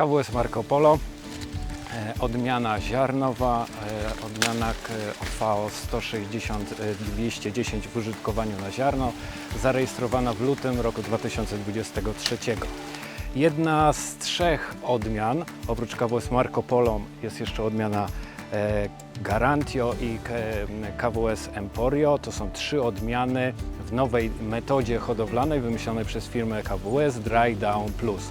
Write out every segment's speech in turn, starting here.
KWS Marco Polo, e, odmiana ziarnowa, odmiana OVO 160-210 w użytkowaniu na ziarno, zarejestrowana w lutym roku 2023. Jedna z trzech odmian, oprócz KWS Marco Polo jest jeszcze odmiana e, Garantio i KWS Emporio. To są trzy odmiany w nowej metodzie hodowlanej wymyślonej przez firmę KWS Dry Down Plus.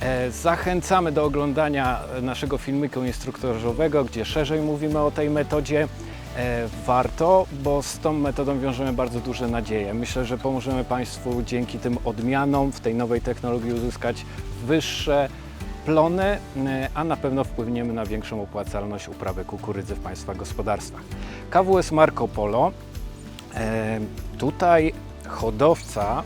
E, Zachęcamy do oglądania naszego filmiku instruktorzowego, gdzie szerzej mówimy o tej metodzie. E, Warto, bo z tą metodą wiążemy bardzo duże nadzieje. Myślę, że pomożemy Państwu dzięki tym odmianom w tej nowej technologii uzyskać wyższe plony, e, a na pewno wpłyniemy na większą opłacalność uprawy kukurydzy w Państwa gospodarstwach. KWS Marco Polo Tutaj hodowca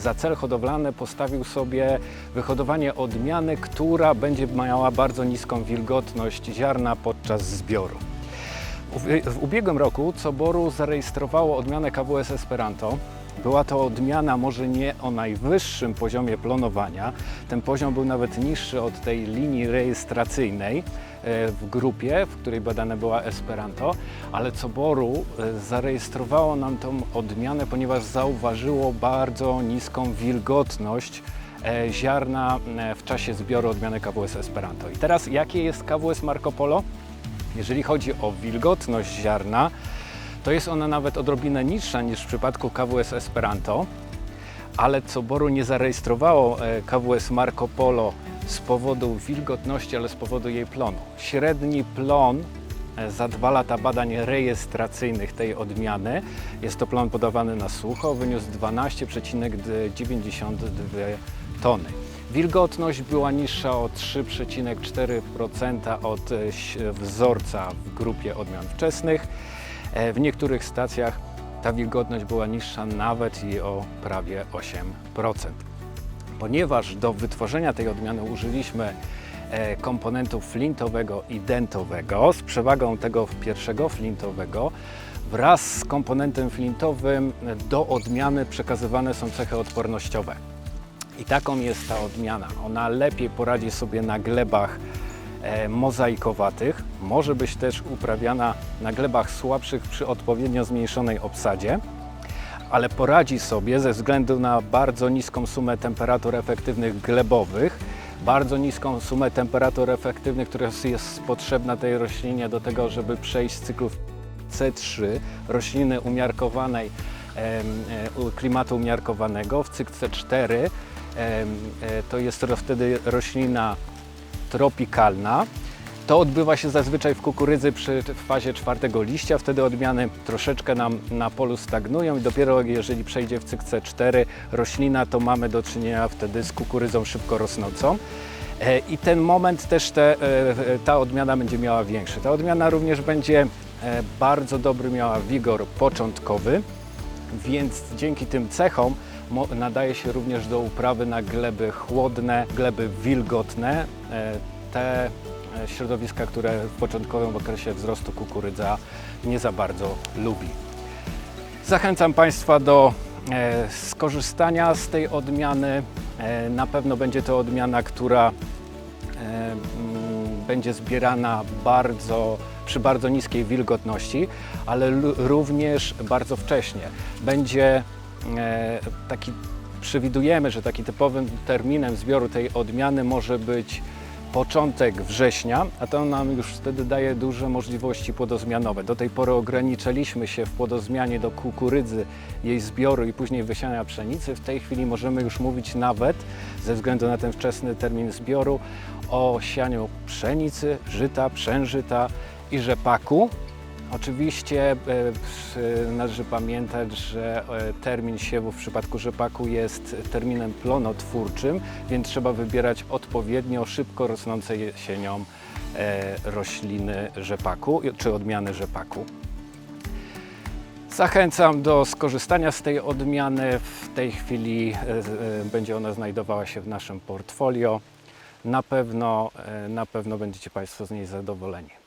za cel hodowlany postawił sobie wyhodowanie odmiany, która będzie miała bardzo niską wilgotność ziarna podczas zbioru. W- ubiegłym roku Coboru zarejestrowało odmianę KWS Esperanto. Była to odmiana może nie o najwyższym poziomie plonowania. Ten poziom był nawet niższy od tej linii rejestracyjnej e, w grupie, w której badane była Esperanto, ale Coboru e, zarejestrowało nam tą odmianę, ponieważ zauważyło bardzo niską wilgotność e, ziarna w czasie zbioru odmiany KWS Esperanto. I teraz jakie jest KWS Marco Polo? Jeżeli chodzi o wilgotność ziarna, to jest ona nawet odrobinę niższa niż w przypadku KWS Esperanto, ale Coboru nie zarejestrowało e, KWS Marco Polo z powodu wilgotności, ale z powodu jej plonu. Średni plon e, za dwa lata badań rejestracyjnych tej odmiany, jest to plon podawany na sucho, wyniósł 12,92 tony. Wilgotność była niższa o 3,4% od e, wzorca w grupie odmian wczesnych. E, W niektórych stacjach ta wilgotność była niższa nawet i o prawie 8%. Ponieważ do wytworzenia tej odmiany użyliśmy e, komponentów flintowego i dentowego, z przewagą tego pierwszego flintowego, wraz z komponentem flintowym do odmiany przekazywane są cechy odpornościowe. I taką jest ta odmiana. Ona lepiej poradzi sobie na glebach mozaikowatych. Może być też uprawiana na glebach słabszych przy odpowiednio zmniejszonej obsadzie, ale poradzi sobie ze względu na bardzo niską sumę temperatur efektywnych glebowych, bardzo niską sumę temperatur efektywnych, która jest potrzebna tej roślinie do tego, żeby przejść z cyklów C3, rośliny umiarkowanej, e, klimatu umiarkowanego, w cykl C4 em, e, to jest wtedy roślina tropikalna. To odbywa się zazwyczaj w kukurydzy przy w fazie czwartego liścia, wtedy odmiany troszeczkę nam na polu stagnują i dopiero jeżeli przejdzie w cykl C4 roślina, to mamy do czynienia wtedy z kukurydzą szybko rosnącą. E, I ten moment też te, e, e, ta odmiana będzie miała większy. Ta odmiana również będzie bardzo dobry miała wigor początkowy, więc dzięki tym cechom nadaje się również do uprawy na gleby chłodne, gleby wilgotne, e, te e, środowiska, które w początkowym okresie wzrostu kukurydza nie za bardzo lubi. Zachęcam Państwa do e, skorzystania z tej odmiany. Na pewno będzie to odmiana, która mm, będzie zbierana bardzo, przy bardzo niskiej wilgotności, ale również bardzo wcześnie. Będzie taki, przewidujemy, że taki typowym terminem zbioru tej odmiany może być początek września, a to nam już wtedy daje duże możliwości płodozmianowe. Do tej pory ograniczaliśmy się w płodozmianie do kukurydzy, jej zbioru i później wysiania pszenicy. W tej chwili możemy już mówić nawet, ze względu na ten wczesny termin zbioru, o sianiu pszenicy, żyta, przężyta i rzepaku. Oczywiście e, należy pamiętać, że e, termin siewu w przypadku rzepaku jest terminem plonotwórczym, więc trzeba wybierać odpowiednio szybko rosnące jesienią e, rośliny rzepaku czy odmiany rzepaku. Zachęcam do skorzystania z tej odmiany. W tej chwili będzie ona znajdowała się w naszym portfolio. Na pewno, na pewno będziecie Państwo z niej zadowoleni.